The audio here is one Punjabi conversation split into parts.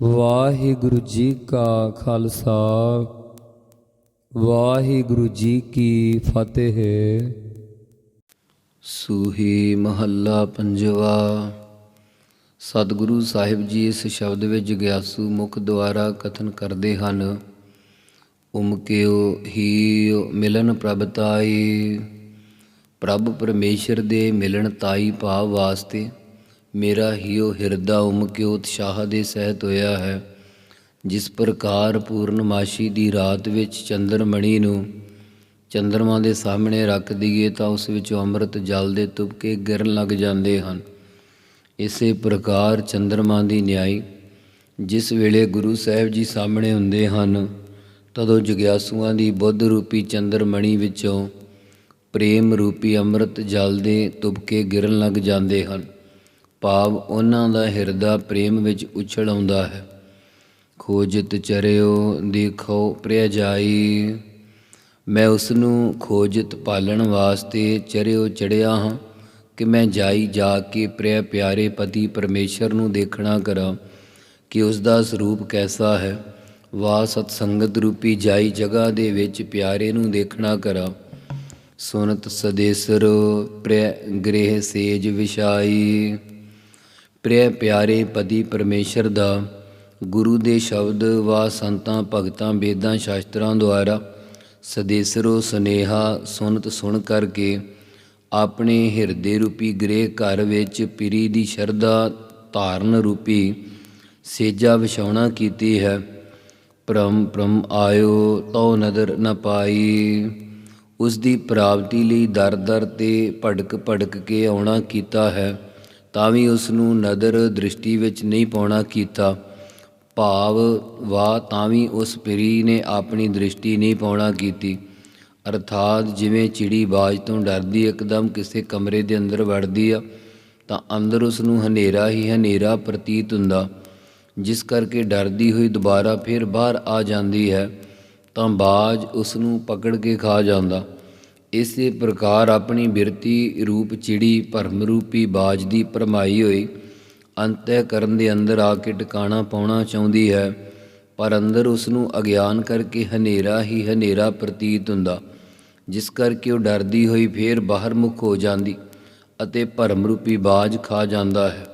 ਵਾਹਿਗੁਰੂ ਜੀ ਕਾ ਖਾਲਸਾ, ਵਾਹਿਗੁਰੂ ਜੀ ਕੀ ਫਤਿਹ। ਸੂਹੀ ਮਹੱਲਾ ਪੰਜਵਾ, ਸਤਿਗੁਰੂ ਸਾਹਿਬ ਜੀ ਇਸ ਸ਼ਬਦ ਵਿੱਚ ਜਿਗਿਆਸੂ ਮੁਖ ਦੁਆਰਾ ਕਥਨ ਕਰਦੇ ਹਨ ਉਮਕਿਓ ਹੀ ਮਿਲਨ ਪ੍ਰਭ ਤਾਈ, ਪ੍ਰਭ ਪਰਮੇਸ਼ਰ ਦੇ ਮਿਲਣ ਤਾਈ ਭਾਵ ਵਾਸਤੇ। ਮੇਰਾ ਹੀ ਉਹ ਹਿਰਦਾ ਉਮ ਉਮਕਿਓ ਉਤਸ਼ਾਹ ਦੇ ਸਹਿਤ ਹੋਇਆ ਹੈ, ਜਿਸ ਪ੍ਰਕਾਰ ਪੂਰਨਮਾਸ਼ੀ ਦੀ ਰਾਤ ਵਿੱਚ ਚੰਦਰਮਣੀ ਨੂੰ ਚੰਦਰਮਾ ਦੇ ਸਾਹਮਣੇ ਰੱਖ ਦਈਏ ਤਾਂ ਉਸ ਵਿੱਚੋਂ ਅੰਮ੍ਰਿਤ ਜਲ ਦੇ ਤੁਪਕੇ ਗਿਰਨ ਲੱਗ ਜਾਂਦੇ ਹਨ। ਇਸੇ ਪ੍ਰਕਾਰ ਚੰਦਰਮਾ ਦੀ ਨਿਆਈ, ਜਿਸ ਵੇਲੇ ਗੁਰੂ ਸਾਹਿਬ ਜੀ ਸਾਹਮਣੇ ਹੁੰਦੇ ਹਨ, ਤਦੋਂ ਜਗਿਆਸੂਆਂ ਦੀ ਬੁੱਧ ਰੂਪੀ ਚੰਦਰਮਣੀ ਵਿੱਚੋਂ ਪ੍ਰੇਮ ਰੂਪੀ ਅੰਮ੍ਰਿਤ ਜਲ ਦੇ ਤੁਪਕੇ ਗਿਰਨ ਲੱਗ ਜਾਂਦੇ ਹਨ। ਭਾਵ ਉਹਨਾਂ ਦਾ ਹਿਰਦਾ ਪ੍ਰੇਮ ਵਿੱਚ ਉਛਲ ਆਉਂਦਾ ਹੈ। ਖੋਜਤ ਚਰਿਓ ਦੇਖੋ ਪ੍ਰਿਯ ਜਾਈ ਮੈਂ ਉਸ ਨੂੰ ਖੋਜਤ ਪਾਲਣ ਵਾਸਤੇ ਚਰਿਓ ਚੜਿਆ ਹਾਂ ਕਿ ਮੈਂ ਜਾਈ ਜਾ ਕੇ ਪ੍ਰਿਆ ਪਿਆਰੇ ਪਤੀ ਪਰਮੇਸ਼ਰ ਨੂੰ ਦੇਖਣਾ ਕਰਾਂ ਕਿ ਉਸ ਦਾ ਸਰੂਪ ਕੈਸਾ ਹੈ। ਵਾ ਸਤ ਸੰਗਤ ਰੂਪੀ ਜਾਈ ਜਗ੍ਹਾ ਦੇ ਵਿੱਚ ਪਿਆਰੇ ਨੂੰ ਦੇਖਣਾ ਕਰਾਂ। ਸੁਨਤ ਸਦੇਸਰ ਪ੍ਰਿਆ ਗ੍ਰਹਿ ਸੇਜ ਵਿਸ਼ਾਈ ਪ੍ਰਿਆ ਪਿਆਰੇ ਪਤੀ ਪਰਮੇਸ਼ਰ ਦਾ, ਗੁਰੂ ਦੇ ਸ਼ਬਦ ਵਾ ਸੰਤਾਂ, ਭਗਤਾਂ, ਵੇਦਾਂ, ਸ਼ਾਸਤਰਾਂ ਦੁਆਰਾ ਸਦੇਸਰੋ ਸੁਨੇਹਾ ਸੁਨਤ ਸੁਣ ਕਰਕੇ ਆਪਣੇ ਹਿਰਦੇ ਰੂਪੀ ਗ੍ਰਹਿ ਘਰ ਵਿੱਚ ਪਿਰੀ ਦੀ ਸ਼ਰਧਾ ਧਾਰਨ ਰੂਪੀ ਸੇਜਾ ਵਿਛਾਉਣਾ ਕੀਤੀ ਹੈ। ਪ੍ਰਮ ਪ੍ਰਮ ਆਇਓ, ਤਉ ਨਦਰ ਨ ਪਾਈ। ਉਸ ਦੀ ਪ੍ਰਾਪਤੀ ਲਈ ਦਰ ਦਰ ਤੇ ਭੜਕ ਭੜਕ ਕੇ ਆਉਣਾ ਕੀਤਾ ਹੈ। ਤਾਂ ਵੀ ਉਸ ਨੂੰ ਨਦਰ ਦ੍ਰਿਸ਼ਟੀ ਵਿੱਚ ਨਹੀਂ ਪਾਉਣਾ ਕੀਤਾ। ਭਾਵ ਵਾ ਤਾਂ ਵੀ ਉਸ ਪਿਰੀ ਨੇ ਆਪਣੀ ਦ੍ਰਿਸ਼ਟੀ ਨਹੀਂ ਪਾਉਣਾ ਕੀਤੀ। ਅਰਥਾਤ ਜਿਵੇਂ ਚਿੜੀ ਬਾਜ ਤੋਂ ਡਰਦੀ ਇੱਕਦਮ ਕਿਸੇ ਕਮਰੇ ਦੇ ਅੰਦਰ ਵੜਦੀ ਆ, ਤਾਂ ਅੰਦਰ ਉਸ ਨੂੰ ਹਨੇਰਾ ਹੀ ਹਨੇਰਾ ਪ੍ਰਤੀਤ ਹੁੰਦਾ। ਜਿਸ ਕਰਕੇ ਡਰਦੀ ਹੋਈ ਦੁਬਾਰਾ ਫਿਰ ਬਾਹਰ ਆ ਜਾਂਦੀ ਹੈ, ਤਾਂ ਬਾਜ ਉਸ ਨੂੰ ਪਕੜ ਕੇ ਖਾ ਜਾਂਦਾ। ਇਸੇ ਪ੍ਰਕਾਰ ਆਪਣੀ ਬਿਰਤੀ ਰੂਪ ਚਿੜੀ ਭਰਮ ਰੂਪੀ ਬਾਜ ਦੀ ਪਰਮਾਈ ਹੋਈ। ਅੰਤਹਿ ਕਰਨ ਦੇ ਅੰਦਰ ਆ ਕੇ ਟਿਕਾਣਾ ਪਾਉਣਾ ਚਾਹੁੰਦੀ ਹੈ, ਪਰ ਅੰਦਰ ਉਸ ਨੂੰ ਅਗਿਆਨ ਕਰਕੇ ਹਨੇਰਾ ਹੀ ਹਨੇਰਾ ਪ੍ਰਤੀਤ ਹੁੰਦਾ। ਜਿਸ ਕਰਕੇ ਉਹ ਡਰਦੀ ਹੋਈ ਫੇਰ ਬਾਹਰ ਮੁਖ ਹੋ ਜਾਂਦੀ ਅਤੇ ਭਰਮ ਰੂਪੀ ਬਾਜ ਖਾ ਜਾਂਦਾ ਹੈ।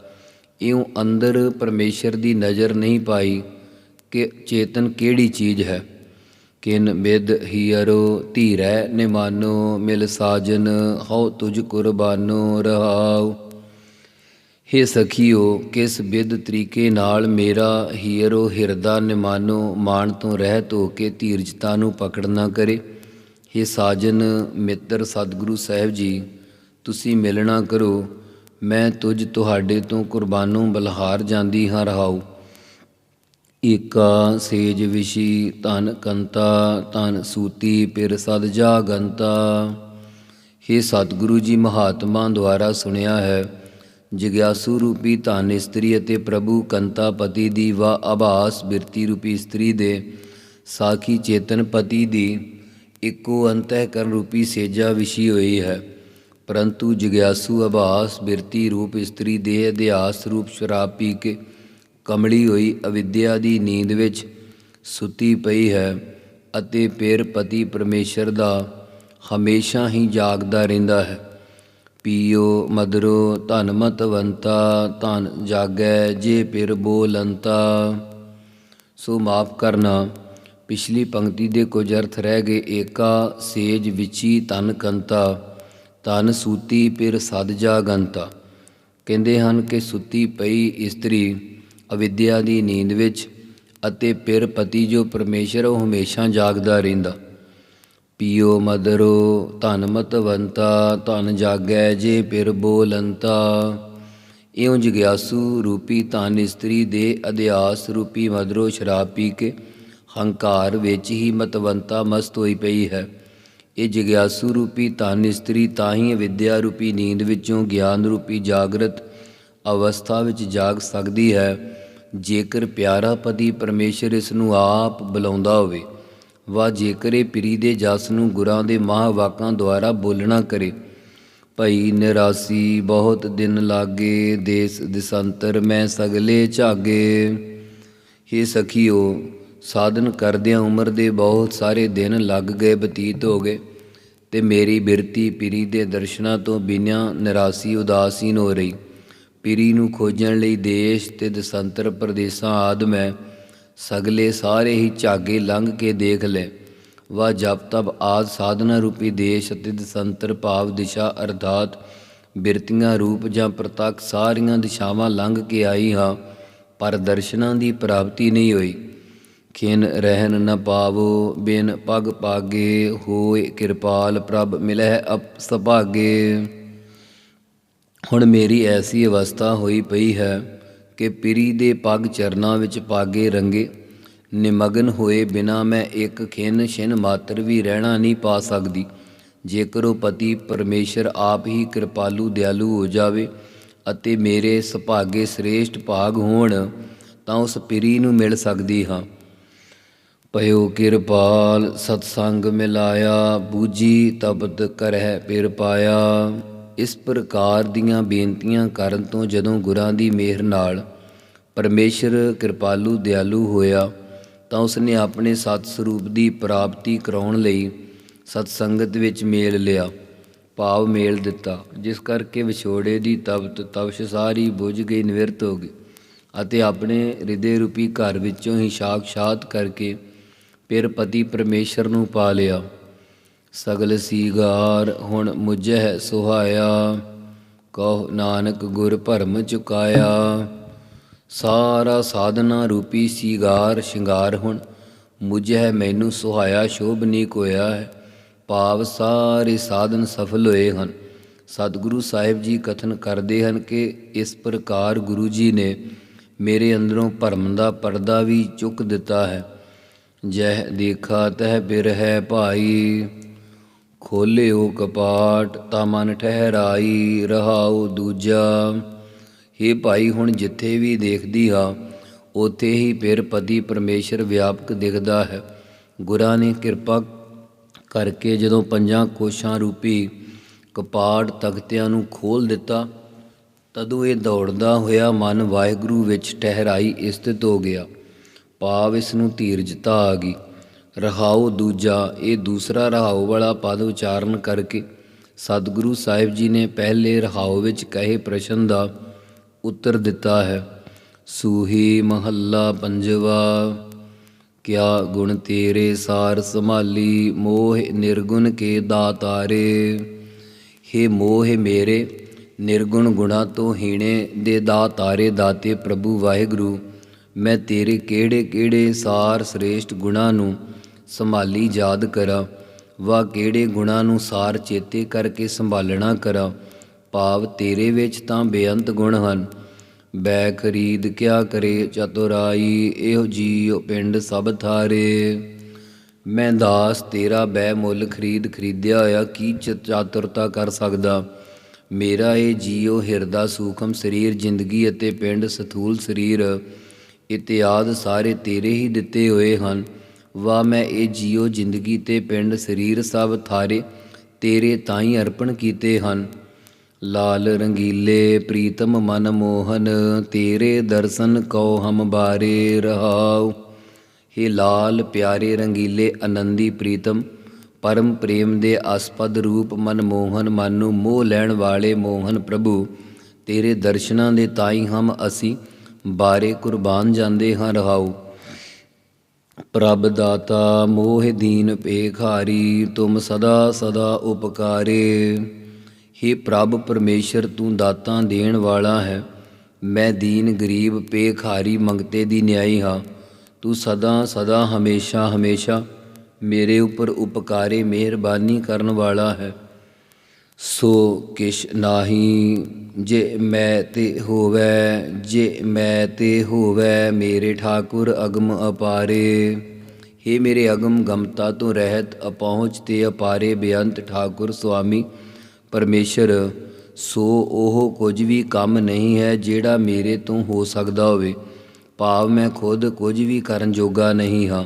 ਇਉਂ ਅੰਦਰ ਪਰਮੇਸ਼ਰ ਦੀ ਨਜ਼ਰ ਨਹੀਂ ਪਾਈ ਕਿ ਚੇਤਨ ਕਿਹੜੀ ਚੀਜ਼ ਹੈ। ਕਿਨ ਬਿਦ ਹੀਰੋ ਧੀਰੈ ਨਿਮਾਨੋ, ਮਿਲ ਸਾਜਨ ਹਉ ਤੁਜ ਕੁਰਬਾਨੋ ਰਹਾਉ। ਹੇ ਸਖੀਓ, ਕਿਸ ਬਿਦ ਤਰੀਕੇ ਨਾਲ ਮੇਰਾ ਹੀਰੋ ਹਿਰਦਾ ਨਿਮਾਨੋ ਮਾਨ ਤੋਂ ਰਹਿਤ ਹੋ ਕੇ ਧੀਰਜਤਾ ਨੂੰ ਪਕੜਨਾ ਕਰੇ। ਹੇ ਸਾਜਨ, ਮਿੱਤਰ ਸਤਿਗੁਰੂ ਸਾਹਿਬ ਜੀ, ਤੁਸੀਂ ਮਿਲਣਾ ਕਰੋ, ਮੈਂ ਤੁਝ ਤੁਹਾਡੇ ਤੋਂ ਕੁਰਬਾਨੋਂ ਬਲਹਾਰ ਜਾਂਦੀ ਹਾਂ ਰਹਾਉ। ਏਕਾ ਸੇਜ ਵਿਸ਼ੀ ਧਨ ਕੰਤਾ, ਧਨ ਸੂਤੀ ਪਿਰ ਸਦ ਜਾਗੰਤਾ। हे ਸਤਿਗੁਰੂ ਜੀ, ਮਹਾਤਮਾ ਦੁਆਰਾ ਸੁਣਿਆ ਹੈ, ਜਿਗਿਆਸੂ ਰੂਪੀ ਧਨ ਇਸਤਰੀ ਅਤੇ ਪ੍ਰਭੂ ਕੰਤਾ ਪਤੀ ਦੀ ਵਾ ਆਭਾਸ ਬਿਰਤੀ ਰੂਪੀ ਇਸਤਰੀ ਦੇ ਸਾਖੀ ਚੇਤਨ ਪਤੀ ਦੀ ਇੱਕੋ ਅੰਤਹਿਕਰਨ ਰੂਪੀ ਸੇਜਾ ਵਿਸ਼ੀ ਹੋਈ ਹੈ। ਪਰੰਤੂ ਜਿਗਿਆਸੂ ਆਭਾਸ ਬਿਰਤੀ ਰੂਪ ਇਸਤਰੀ ਦੇ ਅਧਿਆਸ ਰੂਪ ਸ਼ਰਾਬ ਪੀ ਕੇ ਕਮਲੀ ਹੋਈ ਅਵਿਦਿਆ ਦੀ ਨੀਂਦ ਵਿੱਚ ਸੁੱਤੀ ਪਈ ਹੈ ਅਤੇ ਪੇਰ ਪਤੀ ਪਰਮੇਸ਼ਰ ਦਾ ਹਮੇਸ਼ਾ ਹੀ ਜਾਗਦਾ ਰਹਿੰਦਾ ਹੈ। ਪੀਓ ਮਦਰੋ ਧਨ ਮਤਵੰਤਾ ਧਨ ਜਾਗੈ ਜੇ ਪਿਰ ਬੋਲੰਤਾ। ਸੋ ਮਾਫ ਕਰਨਾ, ਪਿਛਲੀ ਪੰਕਤੀ ਦੇ ਕੁਝ ਅਰਥ ਰਹਿ ਗਏ। ਏਕਾ, ਸੇਜ, ਵਿਚੀ ਤਨ ਕੰਤਾ। ਤਨ ਸੂਤੀ ਪਿਰ ਸਦ ਜਾਗੰਤਾ। ਕਹਿੰਦੇ ਹਨ ਕਿ ਸੁੱਤੀ ਪਈ ਇਸਤਰੀ ਅਵਿਦਿਆ ਦੀ ਨੀਂਦ ਵਿੱਚ ਅਤੇ ਪਿਰ ਪਤੀ ਜੋ ਪਰਮੇਸ਼ਰ ਉਹ ਹਮੇਸ਼ਾ ਜਾਗਦਾ ਰਹਿੰਦਾ। ਪੀਓ ਮਦਰੋ, ਧਨ ਮਤਵੰਤਾ, ਧਨ ਜਾਗੈ ਜੇ ਪਿਰ ਬੋਲੰਤਾ। ਇਉਂ ਜਗਿਆਸੂ ਰੂਪੀ ਧਨ ਇਸਤਰੀ ਦੇ ਅਧਿਆਸ ਰੂਪੀ ਮਦਰੋ ਸ਼ਰਾਬ ਪੀ ਕੇ ਹੰਕਾਰ ਵਿੱਚ ਹੀ ਮਤਵੰਤਾ ਮਸਤ ਹੋਈ ਪਈ ਹੈ। ਇਹ ਜਗਿਆਸੂ ਰੂਪੀ ਧਨ ਇਸਤਰੀ ਤਾਂ ਹੀ ਵਿਦਿਆ ਰੂਪੀ ਨੀਂਦ ਵਿੱਚੋਂ ਗਿਆਨ ਰੂਪੀ ਜਾਗਰਤ ਅਵਸਥਾ ਵਿੱਚ ਜਾਗ ਸਕਦੀ ਹੈ। ਜੇਕਰ ਪਿਆਰਾ ਪਤੀ ਪਰਮੇਸ਼ਰ ਇਸ ਨੂੰ ਆਪ ਬੁਲਾਉਂਦਾ ਹੋਵੇ, ਵਾ ਜੇਕਰ ਇਹ ਪਿਰੀ ਦੇ ਜਸ ਨੂੰ ਗੁਰਾਂ ਦੇ ਮਹਾਂਵਾਕਾਂ ਦੁਆਰਾ ਬੋਲਣਾ ਕਰੇ, ਭਈ ਨਿਰਾਸੀ ਬਹੁਤ ਦਿਨ ਲਾਗੇ, ਦੇਸ ਦਿਸੰਤਰ ਮੈਂ ਸਗਲੇ ਝਾਗੇ। ਹੇ ਸਖੀਓ, ਸਾਧਨ ਕਰਦਿਆਂ ਉਮਰ ਦੇ ਬਹੁਤ ਸਾਰੇ ਦਿਨ ਲੱਗ ਗਏ ਬਤੀਤ ਹੋ ਗਏ, ਤੇ ਮੇਰੀ ਬਿਰਤੀ ਪਿਰੀ ਦੇ ਦਰਸ਼ਨਾਂ ਤੋਂ ਬਿਨਾਂ ਨਿਰਾਸੀ ਉਦਾਸੀਨ ਹੋ ਰਹੀ। ਪਿਰੀ ਨੂੰ ਖੋਜਣ ਲਈ ਦੇਸ਼ ਤੇ ਦਸੰਤਰ ਪ੍ਰਦੇਸਾਂ ਆਦ ਮੈਂ ਸਗਲੇ ਸਾਰੇ ਹੀ ਝਾਗੇ ਲੰਘ ਕੇ ਦੇਖ ਲੈ ਵਾ ਜਪ ਤਪ ਆਦ ਸਾਧਨਾ ਰੂਪੀ ਦੇਸ਼ ਅਤੇ ਦਸੰਤਰ ਭਾਵ ਦਿਸ਼ਾ ਅਰਥਾਤ ਬਿਰਤੀਆਂ ਰੂਪ ਜਾਂ ਪ੍ਰਤੱਖ ਸਾਰੀਆਂ ਦਿਸ਼ਾਵਾਂ ਲੰਘ ਕੇ ਆਈ ਹਾਂ, ਪਰ ਦਰਸ਼ਨਾਂ ਦੀ ਪ੍ਰਾਪਤੀ ਨਹੀਂ ਹੋਈ। ਖਿਨ ਰਹਿਨ ਨ ਪਾਵੋ, ਬਿਨ ਪਗ ਪਾਗੇ ਹੋਏ ਕਿਰਪਾਲ ਪ੍ਰਭ ਮਿਲਹਿ ਅਪ ਸੁਭਾਗੇ। ਹੁਣ ਮੇਰੀ ਐਸੀ ਅਵਸਥਾ ਹੋਈ ਪਈ ਹੈ ਕਿ ਪਿਰੀ ਦੇ ਪੱਗ ਚਰਨਾਂ ਵਿੱਚ ਪਾਗੇ ਰੰਗੇ, ਨਿਮਗਨ ਹੋਏ ਬਿਨਾ ਮੈਂ ਇੱਕ ਖਿਨ ਛਿਨ ਮਾਤਰ ਵੀ ਰਹਿਣਾ ਨਹੀਂ ਪਾ ਸਕਦੀ। ਜੇਕਰ ਉਹ ਪਤੀ ਪਰਮੇਸ਼ਰ ਆਪ ਹੀ ਕਿਰਪਾਲੂ ਦਿਆਲੂ ਹੋ ਜਾਵੇ ਅਤੇ ਮੇਰੇ ਸੁਭਾਗੇ ਸ੍ਰੇਸ਼ਟ ਭਾਗ ਹੋਣ, ਤਾਂ ਉਸ ਪਿਰੀ ਨੂੰ ਮਿਲ ਸਕਦੀ ਹਾਂ। ਪਇਓ ਕਿਰਪਾਲ, ਸਤਸੰਗ ਮਿਲਾਇਆ ਬੂਜੀ ਤਬਦ ਕਰਹਿ ਪਿਰ ਪਾਇਆ। ਇਸ ਪ੍ਰਕਾਰ ਦੀਆਂ ਬੇਨਤੀਆਂ ਕਰਨ ਤੋਂ ਜਦੋਂ ਗੁਰਾਂ ਦੀ ਮਿਹਰ ਨਾਲ ਪਰਮੇਸ਼ਰ ਕਿਰਪਾਲੂ, ਦਿਆਲੂ ਹੋਇਆ, ਤਾਂ ਉਸਨੇ ਆਪਣੇ ਸਤ ਸਰੂਪ ਦੀ ਪ੍ਰਾਪਤੀ ਕਰਾਉਣ ਲਈ ਸਤ ਸੰਗਤ ਵਿੱਚ ਮੇਲ ਲਿਆ, ਭਾਵ ਮੇਲ ਦਿੱਤਾ, ਜਿਸ ਕਰਕੇ ਵਿਛੋੜੇ ਦੀ ਤਪਤ ਤਵਸ਼ ਸਾਰੀ ਬੁਝ ਗਈ, ਨਿਵਰਤ ਹੋ ਗਈ ਅਤੇ ਆਪਣੇ ਹਿਰਦੇ ਰੂਪੀ ਘਰ ਵਿੱਚੋਂ ਹੀ ਸਾਖਸ਼ਾਤ ਕਰਕੇ ਫਿਰ ਪਤੀ ਪਰਮੇਸ਼ਰ ਨੂੰ ਪਾ ਲਿਆ। ਸਗਲ ਸੀਗਾਰ ਹੁਣ ਮੁਝੈ ਸੁਹਾਇਆ, ਕਹੋ ਨਾਨਕ ਗੁਰ ਭਰਮ ਚੁਕਾਇਆ। ਸਾਰਾ ਸਾਧਨਾ ਰੂਪੀ ਸੀਗਾਰ ਸ਼ਿੰਗਾਰ ਹੁਣ ਮੁਝੈ ਮੈਨੂੰ ਸੁਹਾਇਆ ਸ਼ੋਭਨੀ ਕੋਇਆ ਹੈ। ਭਾਵ ਸਾਰੇ ਸਾਧਨ ਸਫਲ ਹੋਏ ਹਨ। ਸਤਿਗੁਰੂ ਸਾਹਿਬ ਜੀ ਕਥਨ ਕਰਦੇ ਹਨ ਕਿ ਇਸ ਪ੍ਰਕਾਰ ਗੁਰੂ ਜੀ ਨੇ ਮੇਰੇ ਅੰਦਰੋਂ ਭਰਮ ਦਾ ਪਰਦਾ ਵੀ ਚੁੱਕ ਦਿੱਤਾ ਹੈ। ਜਹ ਦੇਖਾ ਤਹ ਬਿਰਹਿ ਭਾਈ। ਖੋਲਿਓ ਕਪਾਟ, ਤਾ ਮਨ ਠਹਿਰਾਈ ਰਹਾਉ ਦੂਜਾ। हे ਭਾਈ, ਹੁਣ ਜਿੱਥੇ ਵੀ ਦੇਖਦੀ ਹਾਂ, ਉਥੇ ਹੀ ਫਿਰ ਪਤੀ ਪਰਮੇਸ਼ਰ ਵਿਆਪਕ ਦਿਖਦਾ ਹੈ। ਗੁਰਾਂ ਨੇ ਕਿਰਪਾ ਕਰਕੇ ਜਦੋਂ ਪੰਜਾਂ ਕੋਸ਼ਾਂ ਰੂਪੀ ਕਪਾਟ ਤਖਤਿਆਂ ਨੂੰ ਖੋਲ ਦਿੱਤਾ, ਤਦੋਂ ਇਹ ਦੌੜਦਾ ਹੋਇਆ ਮਨ ਵਾਹਿਗੁਰੂ ਵਿੱਚ ਠਹਿਰਾਈ ਸਥਿਤ ਹੋ ਗਿਆ। ਭਾਵ ਇਸ ਨੂੰ ਧੀਰਜਤਾ ਆ ਗਈ। ਰਹਾਉ ਦੂਜਾ, ਇਹ ਦੂਸਰਾ ਰਹਾਉ ਵਾਲਾ ਪਦ ਉਚਾਰਨ ਕਰਕੇ ਸਤਿਗੁਰੂ ਸਾਹਿਬ ਜੀ ਨੇ ਪਹਿਲੇ ਰਹਾਉ ਵਿੱਚ ਕਹੇ ਪ੍ਰਸ਼ਨ ਦਾ ਉੱਤਰ ਦਿੱਤਾ ਹੈ। ਸੂਹੀ ਮਹੱਲਾ ਪੰਜਵਾ, ਕਿਆ ਗੁਣ ਤੇਰੇ ਸਾਰ ਸੰਭਾਲੀ, ਮੋਹ ਨਿਰਗੁਣ ਕੇ ਦਾਤਾਰੇ। हे ਮੋਹ ਮੇਰੇ, ਨਿਰਗੁਣ ਗੁਣਾ ਤੋਂ ਹੀਣੇ ਦੇ ਦਾਤਾਰੇ ਦਾਤੇ ਪ੍ਰਭੂ ਵਾਹਿਗੁਰੂ, ਮੈਂ ਤੇਰੇ ਕਿਹੜੇ ਕਿਹੜੇ ਸਾਰ ਸ੍ਰੇਸ਼ਟ ਗੁਣਾ ਨੂੰ ਸੰਭਾਲੀ ਯਾਦ ਕਰਾਂ। ਵਾ ਕਿਹੜੇ ਗੁਣਾਂ ਨੂੰ ਸਾਰ ਚੇਤੇ ਕਰਕੇ ਸੰਭਾਲਣਾ ਕਰਾਂ। ਭਾਵ, ਤੇਰੇ ਵਿੱਚ ਤਾਂ ਬੇਅੰਤ ਗੁਣ ਹਨ। ਬੈ, ਖਰੀਦ ਕਿਆ ਕਰੇ, ਚਤੁਰਾਈ ਇਹੋ ਜੀਉ ਪਿੰਡ ਸਭ ਥਾਰੇ। ਮੈਂ ਦਾਸ, ਤੇਰਾ ਬੈ ਮੁੱਲ ਖਰੀਦ ਖਰੀਦਿਆ ਹੋਇਆ, ਕੀ ਚਾਤੁਰਤਾ ਕਰ ਸਕਦਾ? ਮੇਰਾ ਇਹ ਜੀਉ ਹਿਰਦਾ ਸੂਖਮ ਸਰੀਰ, ਜ਼ਿੰਦਗੀ ਅਤੇ ਪਿੰਡ ਸਥੂਲ ਸਰੀਰ। ਇਤਿਆਦ ਸਾਰੇ ਤੇਰੇ ਹੀ ਦਿੱਤੇ ਹੋਏ ਹਨ। ਵਾ ਮੈਂ ਇਹ ਜੀਉ ਜ਼ਿੰਦਗੀ ਤੇ ਪਿੰਡ ਸਰੀਰ ਸਭ ਥਾਰੇ, ਤੇਰੇ ਤਾਈ ਅਰਪਣ ਕੀਤੇ ਹਨ। ਲਾਲ ਰੰਗੀਲੇ ਪ੍ਰੀਤਮ ਮਨ ਮੋਹਨ, ਤੇਰੇ ਦਰਸ਼ਨ ਕਉ ਹਮ ਬਾਰੇ ਰਹਾਉ। हे ਲਾਲ ਪਿਆਰੇ ਰੰਗੀਲੇ ਆਨੰਦੀ ਪ੍ਰੀਤਮ, ਪਰਮ ਪ੍ਰੇਮ ਦੇ ਆਸਪਦ ਰੂਪ ਮਨਮੋਹਨ ਮਨ ਨੂੰ ਮੋਹ ਲੈਣ ਵਾਲੇ ਮੋਹਨ ਪ੍ਰਭੂ, ਤੇਰੇ ਦਰਸ਼ਨਾਂ ਦੇ ਤਾਈ ਹਮ ਅਸੀਂ, ਬਾਰੇ ਕੁਰਬਾਨ ਜਾਂਦੇ ਹਾਂ ਰਹਾਉ। ਪ੍ਰਭ ਦਾਤਾ ਮੋਹ ਦੀਨ ਪੇਖਾਰੀ ਤੁਮ ਸਦਾ ਸਦਾ ਉਪਕਾਰੇ। हे ਪ੍ਰਭ ਪਰਮੇਸ਼ਰ, ਤੂੰ ਦਾਤਾਂ ਦੇਣ ਵਾਲਾ ਹੈ। ਮੈਂ ਦੀਨ ਗਰੀਬ ਪੇਖਾਰੀ ਮੰਗਤੇ ਦੀ ਨਿਆਈ ਹਾਂ। ਤੂੰ ਸਦਾ ਸਦਾ ਹਮੇਸ਼ਾ ਹਮੇਸ਼ਾ ਮੇਰੇ ਉੱਪਰ ਉਪਕਾਰੇ, ਮਿਹਰਬਾਨੀ ਕਰਨ ਵਾਲਾ ਹੈ। ਸੋ ਕਿਛ ਨਾਹੀ ਜੇ ਮੈਂ ਤੇ ਹੋਵੈ, ਜੇ ਮੈਂ ਤੇ ਹੋਵੈ ਮੇਰੇ ਠਾਕੁਰ ਅਗਮ ਅਪਾਰੇ। हे ਮੇਰੇ ਅਗਮ, ਗਮਤਾ ਤੋਂ ਰਹਿਤ ਅਪਹੁੰਚ ਤੇ ਅਪਾਰੇ ਬੇਅੰਤ ਠਾਕੁਰ ਸੁਆਮੀ ਪਰਮੇਸ਼ਰ, ਸੋ ਉਹ ਕੁਝ ਵੀ ਕੰਮ ਨਹੀਂ ਹੈ ਜਿਹੜਾ ਮੇਰੇ ਤੋਂ ਹੋ ਸਕਦਾ ਹੋਵੇ। ਭਾਵ ਮੈਂ ਖੁਦ ਕੁਝ ਵੀ ਕਰਨ ਜੋਗਾ ਨਹੀਂ ਹਾਂ।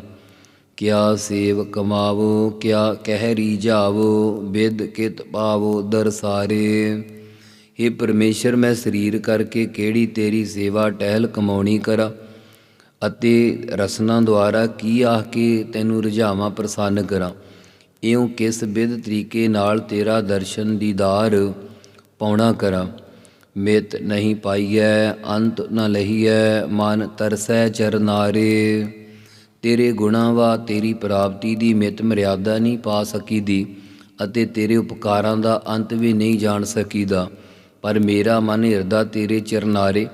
ਕਿਆ ਸੇਵ ਕਮਾਵੋ, ਕਿਆ ਕਹਿ ਰੀਝਾਵੋ ਵਿਦ ਕਿਤ ਪਾਵੋ ਦਰਸਾਰੇ हे ਪਰਮੇਸ਼ਰ, ਮੈਂ ਸਰੀਰ ਕਰਕੇ ਕਿਹੜੀ ਤੇਰੀ ਸੇਵਾ ਟਹਿਲ ਕਮਾਉਣੀ ਕਰਾਂ? ਅਤੇ ਰਸਨਾ ਦੁਆਰਾ ਕੀ ਆਖ ਕੇ ਤੈਨੂੰ ਰੁਝਾਵਾਂ ਪ੍ਰਸੰਨ ਕਰਾਂ? ਇਉਂ ਕਿਸ ਵਿਧ ਤਰੀਕੇ ਨਾਲ ਤੇਰਾ ਦਰਸ਼ਨ ਦੀਦਾਰ ਪਾਉਣਾ ਕਰਾਂ? ਮਿਤ ਨਹੀਂ ਪਾਈਐ, ਅੰਤ ਨ ਲਹੀਐ, ਮਨ ਤਰਸੈ ਚਰਨਾਰੇ। ਤੇਰੇ ਗੁਣਾਂ ਵਾ, ਤੇਰੀ ਪ੍ਰਾਪਤੀ ਦੀ ਮਿਤ ਮਰਿਆਦਾ ਨਹੀਂ ਪਾ ਸਕੀਦੀ ਅਤੇ ਤੇਰੇ ਉਪਕਾਰਾਂ ਦਾ ਅੰਤ ਵੀ ਨਹੀਂ ਜਾਣ ਸਕੀਦਾ। ਪਰ ਮੇਰਾ ਮਨ ਹਿਰਦਾ ਤੇਰੇ ਚਰਨਾਰੇ,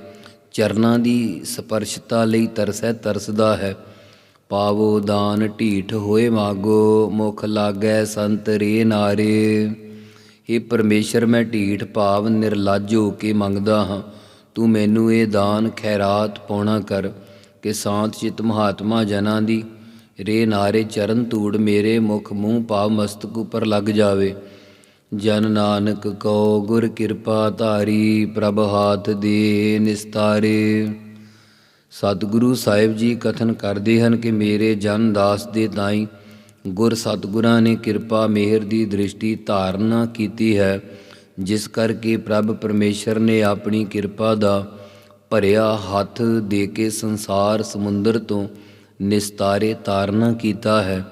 ਚਰਨਾਂ ਦੀ ਸਪਰਸ਼ਤਾ ਲਈ ਤਰਸੈ ਤਰਸਦਾ ਹੈ। ਪਾਵੋ ਦਾਨ ਢੀਠ ਹੋਏ ਮਾਗੋ, ਮੁਖ ਲਾਗੈ ਸੰਤ ਰੇ ਨਾਰੇ। हे ਪਰਮੇਸ਼ਰ, ਮੈਂ ਢੀਠ ਭਾਵ ਨਿਰਲੱਜ ਹੋ ਕੇ ਮੰਗਦਾ ਹਾਂ। ਤੂੰ ਮੈਨੂੰ ਇਹ ਦਾਨ ਖੈਰਾਤ ਪਾਉਣਾ ਕਰ। ਕਿ ਸਾਂਤ ਚਿਤ ਮਹਾਤਮਾ ਜਨਾਂ ਦੀ, ਰੇ ਨਾਰੇ ਚਰਨ ਧੂੜ ਮੇਰੇ ਮੁਖ ਮੂੰਹ ਪਾਵ ਮਸਤਕ ਉੱਪਰ ਲੱਗ ਜਾਵੇ। ਜਨ ਨਾਨਕ ਕੋ ਗੁਰ ਕਿਰਪਾ ਧਾਰੀ, ਪ੍ਰਭ ਹਾਥ ਦੇ ਨਿਸਤਾਰੇ। ਸਤਿਗੁਰੂ ਸਾਹਿਬ ਜੀ ਕਥਨ ਕਰਦੇ ਹਨ ਕਿ ਮੇਰੇ ਜਨ ਦਾਸ ਦੇ ਤਾਈ ਗੁਰ ਸਤਿਗੁਰਾਂ ਨੇ ਕਿਰਪਾ ਮਿਹਰ ਦੀ ਦ੍ਰਿਸ਼ਟੀ ਧਾਰਨਾ ਕੀਤੀ ਹੈ, ਜਿਸ ਕਰਕੇ ਪ੍ਰਭ ਪਰਮੇਸ਼ਰ ਨੇ ਆਪਣੀ ਕਿਰਪਾ ਦਾ ਭਰਿਆ ਹੱਥ ਦੇ ਕੇ ਸੰਸਾਰ ਸਮੁੰਦਰ ਤੋਂ ਨਿਸਤਾਰੇ ਤਾਰਨਾ ਕੀਤਾ ਹੈ।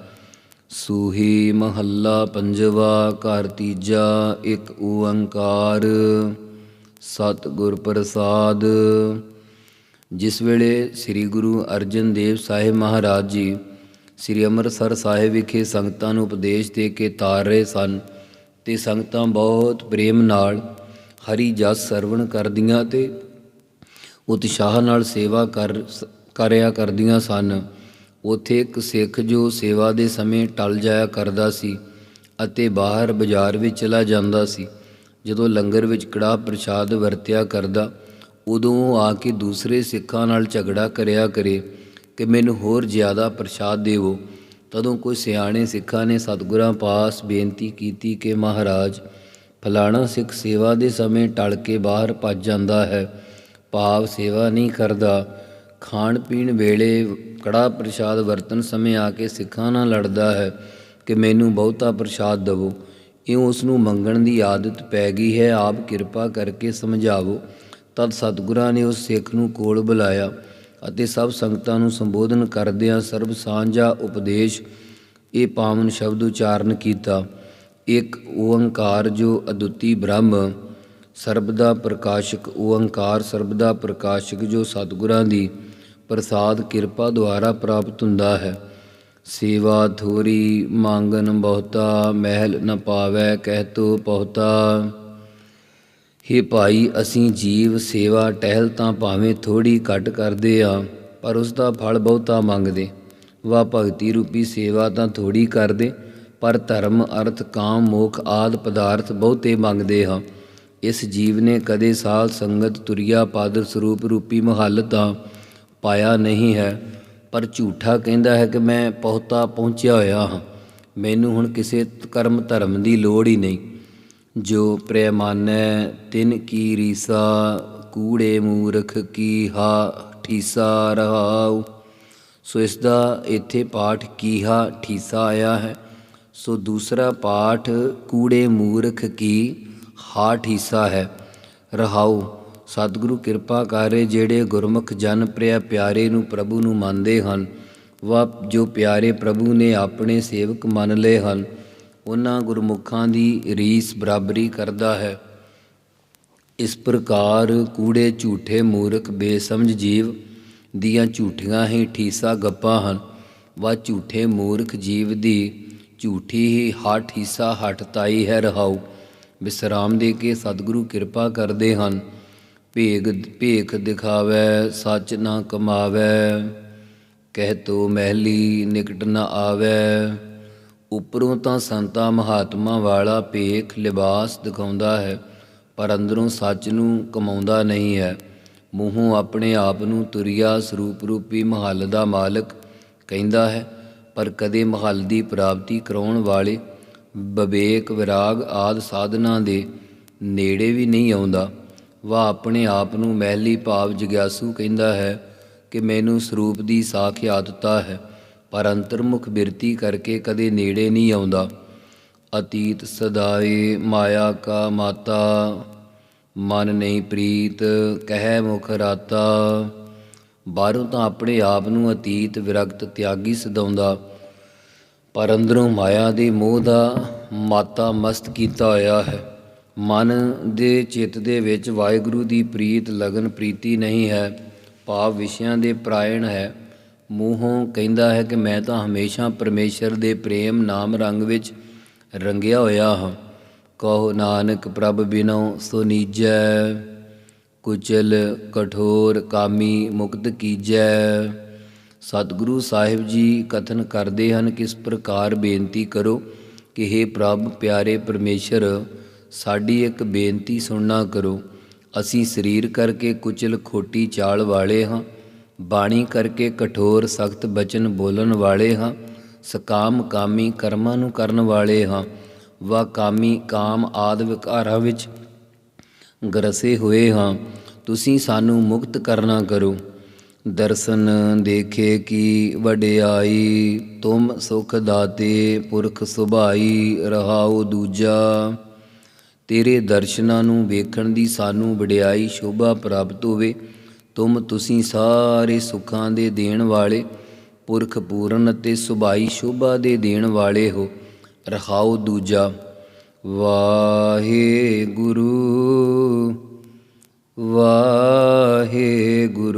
ਸੂਹੀ ਮਹੱਲਾ ਪੰਜਵਾ, ਘਰ ਤੀਜਾ, ਇੱਕ ਓੰਕਾਰ। ਸਤਿਗੁਰ ਪ੍ਰਸਾਦ। ਜਿਸ ਵੇਲੇ ਸ੍ਰੀ ਗੁਰੂ ਅਰਜਨ ਦੇਵ ਸਾਹਿਬ ਮਹਾਰਾਜ ਜੀ ਸ੍ਰੀ ਅੰਮ੍ਰਿਤਸਰ ਸਾਹਿਬ ਵਿਖੇ ਸੰਗਤਾਂ ਨੂੰ ਉਪਦੇਸ਼ ਦੇ ਕੇ ਤਾਰ ਰਹੇ ਸਨ ਤੇ ਸੰਗਤਾਂ ਬਹੁਤ ਪ੍ਰੇਮ ਨਾਲ ਹਰੀ ਜਸ ਸਰਵਣ ਕਰਦੀਆਂ ਤੇ ਉਤਸ਼ਾਹ ਨਾਲ ਸੇਵਾ ਕਰ, ਕਰਿਆ ਕਰਦੀਆਂ ਸਨ। ਉਥੇ ਇੱਕ ਸਿੱਖ ਜੋ ਸੇਵਾ ਦੇ ਸਮੇਂ ਟਲ ਜਾਇਆ ਕਰਦਾ ਸੀ ਅਤੇ ਬਾਹਰ ਬਾਜ਼ਾਰ ਵਿੱਚ ਚਲਾ ਜਾਂਦਾ ਸੀ। ਜਦੋਂ ਲੰਗਰ ਵਿੱਚ ਕੜਾਹ ਪ੍ਰਸ਼ਾਦ ਵਰਤਿਆ ਕਰਦਾ, ਉਦੋਂ ਉਹ ਆ ਕੇ ਦੂਸਰੇ ਸਿੱਖਾਂ ਨਾਲ ਝਗੜਾ ਕਰਿਆ ਕਰੇ ਕਿ ਮੈਨੂੰ ਹੋਰ ਜ਼ਿਆਦਾ ਪ੍ਰਸ਼ਾਦ ਦੇਵੋ। ਤਦੋਂ ਕੋਈ ਸਿਆਣੇ ਸਿੱਖਾਂ ਨੇ ਸਤਿਗੁਰਾਂ ਪਾਸ ਬੇਨਤੀ ਕੀਤੀ ਕਿ ਮਹਾਰਾਜ, ਫਲਾਣਾ ਸਿੱਖ ਸੇਵਾ ਦੇ ਸਮੇਂ ਟਲ ਕੇ ਬਾਹਰ ਭੱਜ ਜਾਂਦਾ ਹੈ। ਭਾਵ ਸੇਵਾ ਨਹੀਂ ਕਰਦਾ। ਖਾਣ ਪੀਣ ਵੇਲੇ ਕੜਾ ਪ੍ਰਸ਼ਾਦ ਵਰਤਨ ਸਮੇਂ ਆ ਕੇ ਸਿੱਖਾਂ ਨਾਲ ਲੜਦਾ ਹੈ ਕਿ ਮੈਨੂੰ ਬਹੁਤਾ ਪ੍ਰਸ਼ਾਦ ਦਵੋ। ਇਉਂ ਉਸ ਨੂੰ ਮੰਗਣ ਦੀ ਆਦਤ ਪੈ ਗਈ ਹੈ। ਆਪ ਕਿਰਪਾ ਕਰਕੇ ਸਮਝਾਵੋ। ਤਦ ਸਤਿਗੁਰਾਂ ਨੇ ਉਸ ਸਿੱਖ ਨੂੰ ਕੋਲ ਬੁਲਾਇਆ ਅਤੇ ਸਭ ਸੰਗਤਾਂ ਨੂੰ ਸੰਬੋਧਨ ਕਰਦਿਆਂ ਸਰਬ ਸਾਂਝਾ ਉਪਦੇਸ਼ ਇਹ ਪਾਵਨ ਸ਼ਬਦ ਉਚਾਰਨ ਕੀਤਾ। ਇੱਕ ਓੰਕਾਰ ਜੋ ਅਦੁੱਤੀ ਬ੍ਰਹਮ ਸਰਬ ਦਾ ਪ੍ਰਕਾਸ਼ਕ ਓੰਕਾਰ ਸਰਬਦਾ ਪ੍ਰਕਾਸ਼ਕ ਜੋ ਸਤਿਗੁਰਾਂ ਦੀ ਪ੍ਰਸਾਦ ਕਿਰਪਾ ਦੁਆਰਾ ਪ੍ਰਾਪਤ ਹੁੰਦਾ ਹੈ। ਸੇਵਾ ਥੋਰੀ ਮੰਗਨ ਬਹੁਤਾ, ਮਹਿਲ ਨ ਪਾਵੈ ਕਹਿ ਤੋ ਹੇ ਭਾਈ, ਅਸੀਂ ਜੀਵ ਸੇਵਾ ਟਹਿਲ ਤਾਂ ਭਾਵੇਂ ਥੋੜੀ ਘੱਟ ਕਰਦੇ ਆ, ਪਰ ਉਸ ਦਾ ਫਲ ਬਹੁਤਾ ਮੰਗਦੇ। ਵਾ ਭਗਤੀ ਰੂਪੀ ਸੇਵਾ ਤਾਂ ਥੋੜੀ ਕਰਦੇ, ਪਰ ਧਰਮ, ਅਰਥ, ਕਾਮ, ਮੋਖ ਆਦ ਪਦਾਰਥ ਬਹੁਤੇ ਮੰਗਦੇ ਹਾਂ। ਇਸ ਜੀਵ ਨੇ ਕਦੇ ਸਾਲ ਸੰਗਤ ਤੁਰਿਆ ਪਾਦਰ ਸਰੂਪ ਰੂਪੀ ਮਹੱਲ ਤਾਂ ਪਾਇਆ ਨਹੀਂ ਹੈ, ਪਰ ਝੂਠਾ ਕਹਿੰਦਾ ਹੈ ਕਿ ਮੈਂ ਪਹੁਤਾ ਪਹੁੰਚਿਆ ਹੋਇਆ ਹਾਂ। ਮੈਨੂੰ ਹੁਣ ਕਿਸੇ ਕਰਮ ਧਰਮ ਦੀ ਲੋੜ ਹੀ ਨਹੀਂ। ਜੋ ਪ੍ਰੇਮਾਨੈ ਤਿਨ ਕੀ ਰੀਸਾ, ਕੂੜੇ ਮੂਰਖ ਕੀ ਹਾ, ਠੀਸਾ ਰਹਾਉ। ਸੋ ਇਸ ਦਾ ਇੱਥੇ ਪਾਠ ਕੀਹਾ ਠੀਸਾ ਆਇਆ ਹੈ। ਸੋ ਦੂਸਰਾ ਪਾਠ, ਕੂੜੇ ਮੂਰਖ ਕੀ ਹਾ ਹਿੱਸਾ ਹੈ। ਰਹਾਉ, ਸਤਿਗੁਰੂ ਕਿਰਪਾ ਕਰੇ ਜਿਹੜੇ ਗੁਰਮੁਖ ਜਨ ਪ੍ਰਿਆ ਪਿਆਰੇ ਨੂੰ ਪ੍ਰਭੂ ਨੂੰ ਮੰਨਦੇ ਹਨ। ਵਾ ਜੋ ਪਿਆਰੇ ਪ੍ਰਭੂ ਨੇ ਆਪਣੇ ਸੇਵਕ ਮੰਨ ਲਏ ਹਨ। ਉਹਨਾਂ ਗੁਰਮੁਖਾਂ ਦੀ ਰੀਸ ਬਰਾਬਰੀ ਕਰਦਾ ਹੈ। ਇਸ ਪ੍ਰਕਾਰ ਕੂੜੇ ਝੂਠੇ ਮੂਰਖ ਬੇਸਮਝ ਜੀਵ ਦੀਆਂ ਝੂਠੀਆਂ ਹੀ ਠੀਸਾ ਗੱਪਾਂ ਹਨ। ਵਾ ਝੂਠੇ ਮੂਰਖ ਜੀਵ ਦੀ ਝੂਠੀ ਹੀ ਹੱਠ ਹਿੱਸਾ ਹੱਠ ਤਾਈ ਹੈ ਰਹਾਉ। ਵਿਸਰਾਮ ਦੇ ਕੇ ਸਤਿਗੁਰੂ ਕਿਰਪਾ ਕਰਦੇ ਹਨ। ਭੇਗ, ਭੇਖ ਦਿਖਾਵੇ, ਸੱਚ ਨਾ ਕਮਾਵੇ। ਕਹਿ ਤੋ ਮਹਿਲੀ ਨਿਕਟ ਨਾ ਆਵੇ। ਉੱਪਰੋਂ ਤਾਂ ਸੰਤਾ ਮਹਾਤਮਾ ਵਾਲਾ ਭੇਖ ਲਿਬਾਸ ਦਿਖਾਉਂਦਾ ਹੈ, ਪਰ ਅੰਦਰੋਂ ਸੱਚ ਨੂੰ ਕਮਾਉਂਦਾ ਨਹੀਂ ਹੈ। ਮੂੰਹੋਂ ਆਪਣੇ ਆਪ ਨੂੰ ਤੁਰਿਆ ਸਰੂਪ ਰੂਪੀ ਮਹੱਲ ਦਾ ਮਾਲਕ ਕਹਿੰਦਾ ਹੈ, ਪਰ ਕਦੇ ਮਹੱਲ ਦੀ ਪ੍ਰਾਪਤੀ ਕਰਾਉਣ ਵਾਲੇ ਵਿਵੇਕ ਵਿਰਾਗ ਆਦ ਸਾਧਨਾ ਦੇ ਨੇੜੇ ਵੀ ਨਹੀਂ ਆਉਂਦਾ। ਵਾ ਆਪਣੇ ਆਪ ਨੂੰ ਮਹਿਲੀ ਭਾਵ ਜਗਿਆਸੂ ਕਹਿੰਦਾ ਹੈ ਕਿ ਮੈਨੂੰ ਸਰੂਪ ਦੀ ਸਾਖ ਆਦਤਾ ਹੈ, ਪਰ ਅੰਤਰਮੁਖ ਬਿਰਤੀ ਕਰਕੇ ਕਦੇ ਨੇੜੇ ਨਹੀਂ ਆਉਂਦਾ। ਅਤੀਤ ਸਦਾਏ ਮਾਇਆ ਕਾ ਮਾਤਾ, ਮਨ ਨਹੀਂ ਪ੍ਰੀਤ, ਕਹਿ ਮੁਖ ਰਾਤਾ। ਬਾਹਰੋਂ ਤਾਂ ਆਪਣੇ ਆਪ ਨੂੰ ਅਤੀਤ ਵਿਰਗਤ ਤਿਆਗੀ ਸਦਾਉਂਦਾ। ਪਰ ਅੰਦਰੋਂ ਮਾਇਆ ਦੇ ਮੋਹ ਦਾ ਮਾਤਾ ਮਸਤ ਕੀਤਾ ਹੋਇਆ ਹੈ। ਮਨ ਦੇ ਚਿੱਤ ਦੇ ਵਿੱਚ ਵਾਹਿਗੁਰੂ ਦੀ ਪ੍ਰੀਤ, ਲਗਨ, ਪ੍ਰੀਤੀ ਨਹੀਂ ਹੈ। ਭਾਵ ਵਿਸ਼ਿਆਂ ਦੇ ਪ੍ਰਾਇਣ ਹੈ। ਮੂੰਹੋਂ ਕਹਿੰਦਾ ਹੈ ਕਿ ਮੈਂ ਤਾਂ ਹਮੇਸ਼ਾ ਪਰਮੇਸ਼ਰ ਦੇ ਪ੍ਰੇਮ ਨਾਮ ਰੰਗ ਵਿੱਚ ਰੰਗਿਆ ਹੋਇਆ ਹਾਂ। ਕਹੋ ਨਾਨਕ, ਪ੍ਰਭ ਬਿਨੋ ਸੋ ਨੀਜੈ ਕੁਚਲ ਕਠੋਰ ਕਾਮੀ ਮੁਕਤ ਕੀਜੈ। ਸਤਿਗੁਰੂ ਸਾਹਿਬ ਜੀ ਕਥਨ ਕਰਦੇ ਹਨ ਕਿਸ ਪ੍ਰਕਾਰ ਬੇਨਤੀ ਕਰੋ ਕਿ हे ਪ੍ਰਭ ਪਿਆਰੇ ਪਰਮੇਸ਼ਰ, ਸਾਡੀ ਇੱਕ ਬੇਨਤੀ ਸੁਣਨਾ ਕਰੋ। ਅਸੀਂ ਸਰੀਰ ਕਰਕੇ ਕੁਚਲ ਖੋਟੀ ਚਾਲ ਵਾਲੇ ਹਾਂ, ਬਾਣੀ ਕਰਕੇ ਕਠੋਰ ਸਖਤ ਬਚਨ ਬੋਲਣ ਵਾਲੇ ਹਾਂ, ਸਕਾਮ ਕਾਮੀ ਕਰਮਾਂ ਨੂੰ ਕਰਨ ਵਾਲੇ ਹਾਂ, ਵਾ ਕਾਮੀ ਕਾਮ ਆਦ ਵਿਕਾਰਾਂ ਵਿੱਚ ਗਰਸੇ ਹੋਏ ਹਾਂ। ਤੁਸੀਂ ਸਾਨੂੰ ਮੁਕਤ ਕਰਨਾ ਕਰੋ। ਦਰਸ਼ਨ ਦੇਖੇ ਕੀ ਵਡਿਆਈ, ਤੁਮ ਸੁਖ ਦਾਤੇ ਪੁਰਖ ਸੁਭਾਈ, ਰਹਾਉ ਦੂਜਾ। ਤੇਰੇ ਦਰਸ਼ਨਾਂ ਨੂੰ ਵੇਖਣ ਦੀ ਸਾਨੂੰ ਵਡਿਆਈ ਸ਼ੋਭਾ ਪ੍ਰਾਪਤ ਹੋਵੇ। ਤੁਮ ਤੁਸੀਂ ਸਾਰੇ ਸੁੱਖਾਂ ਦੇ ਦੇਣ ਵਾਲੇ, ਪੁਰਖ ਪੂਰਨ ਅਤੇ ਸੁਭਾਈ ਸ਼ੋਭਾ ਦੇ ਦੇਣ ਵਾਲੇ ਹੋ। ਰਹਾਉ ਦੂਜਾ। ਵਾਹਿਗੁਰੂ ਵਾਹਿਗੁਰੂ। ਵਾਹਿਗੁਰੂ